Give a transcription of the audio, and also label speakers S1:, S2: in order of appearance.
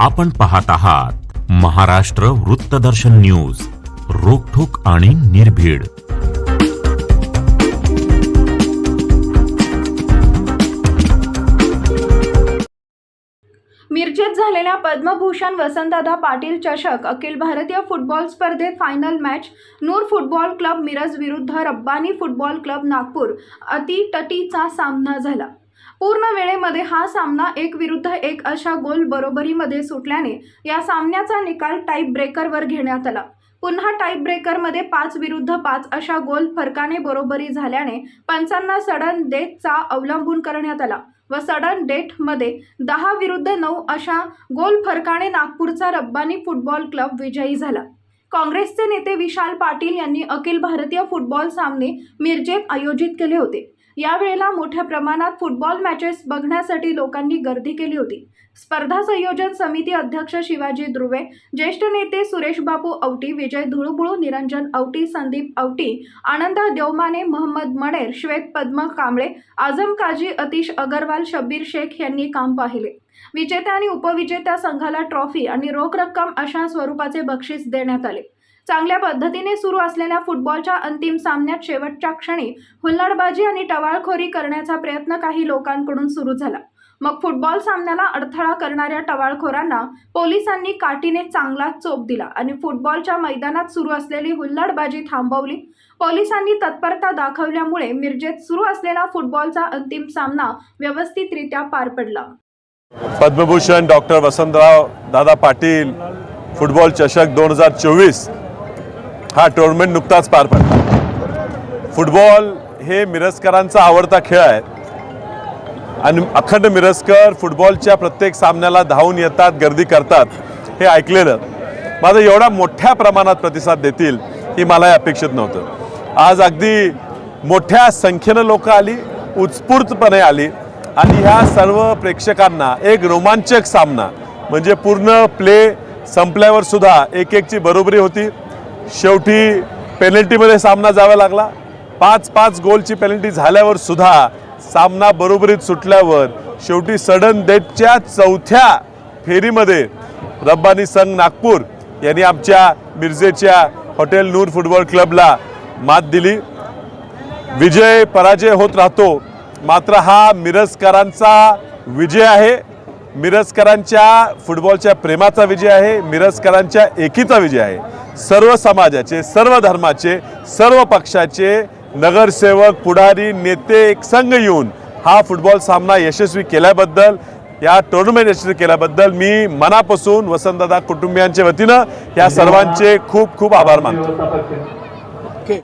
S1: आपण पाहत आहात महाराष्ट्र वृत्तदर्शन न्यूज रोखोक आणि निर्भीड.
S2: मिरजेत झालेल्या पद्मभूषण वसंतदादा पाटील चषक अखिल भारतीय फुटबॉल स्पर्धेत final match Noor football club Miraj विरुद्ध रब्बानी फुटबॉल क्लब नागपूर अतितटीचा सामना झाला. पूर्ण वेळेमध्ये हा सामना एक विरुद्ध एक अशा गोल बरोबरीमध्ये सुटल्याने या सामन्याचा निकाल टाईप ब्रेकरवर घेण्यात आला. पुन्हा टाईप ब्रेकरमध्ये पाच विरुद्ध पाच अशा गोल फरकाने बरोबरी झाल्याने पंचांना सडन डेथचा अवलंबून करण्यात आला व सडन डेथमध्ये दहा विरुद्ध नऊ अशा गोल फरकाने नागपूरचा रब्बानी फुटबॉल क्लब विजयी झाला. काँग्रेसचे नेते विशाल पाटील यांनी अखिल भारतीय फुटबॉल सामने मिरजेत आयोजित केले होते. यावेळेला मोठ्या प्रमाणात फुटबॉल मॅचेस बघण्यासाठी लोकांनी गर्दी केली होती. स्पर्धा संयोजन समिती अध्यक्ष शिवाजी ध्रुवे ज्येष्ठ नेते सुरेश बापू औटी विजय धुळुबुळू निरंजन औटी संदीप औटी आनंद देवमाने महम्मद मणेर श्वेत पद्म कांबळे आझम काजी अतिश अगरवाल शब्बीर शेख यांनी काम पाहिले. विजेत्या आणि उपविजेत्या संघाला ट्रॉफी आणि रोख रक्कम अशा स्वरूपाचे बक्षीस देण्यात आले. चांगल्या पद्धतीने सुरू असलेल्या फुटबॉलच्या अंतिम सामन्यात शेवटच्या क्षणी हुल्लडबाजी आणि टवाळखोरी करण्याचा प्रयत्न काही लोकांकडून सुरू झाला. मग फुटबॉल सामन्याला अडथळा करणाऱ्या टवाळखोरांना पोलिसांनी काठीने चांगला चोप दिला आणि फुटबॉलच्या मैदानात सुरू असलेली हुल्लडबाजी थांबवली. पोलिसांनी तत्परता दाखवल्यामुळे मिरजेत सुरू असलेला फुटबॉलचा अंतिम सामना व्यवस्थितरित्या पार पडला.
S3: पद्मभूषण डॉक्टर वसंतराव दादा पाटील फुटबॉल चषक दोन हजार चोवीस हा टुर्नामेंट नुकताच पार पडला. फुटबॉल हे मिरजकरांचा आवडता खेळ आहे. आणि अखंड मिरजकर फुटबॉलच्या प्रत्येक सामन्याला धावून येतात गर्दी करतात हे ऐकलेलं. माझं एवढा मोठ्या प्रमाणात प्रतिसाद देतील ही मलाही अपेक्षित नव्हतं. आज अगदी मोठ्या संख्येनं लोक आली उत्स्फूर्तपणे आली. आणि ह्या सर्व प्रेक्षकांना एक रोमांचक सामना म्हणजे पूर्ण प्ले संपल्यावर सुद्धा एक एकची बरोबरी होती. शेवटी पेनल्टीमध्ये सामना जावा लागला. पाच पाच गोलची पेनल्टी झाल्यावर सुद्धा सामना बरोबरीत सुटल्यावर शेवटी सडन डेटच्या चौथ्या फेरीमध्ये रब्बानी संघ नागपूर यांनी आमच्या मिरजेच्या हॉटेल नूर फुटबॉल क्लबला मात दिली. विजय पराजय होत राहतो. मात्र हा मिरजकरांचा विजय आहे. मिरजकरांच्या फुटबॉलच्या प्रेमाचा विजय आहे. मिरजकरांच्या एकीचा विजय आहे. सर्व समाजाचे सर्व धर्माचे सर्व पक्षाचे नगरसेवक पुढारी नेते एक संघ येऊन हा फुटबॉल सामना यशस्वी केल्याबद्दल या टुर्नामेंट यशस्वी केल्याबद्दल मी मनापासून वसंतदादा कुटुंबियांच्या वतीनं या सर्वांचे खूप खूप आभार मानतो.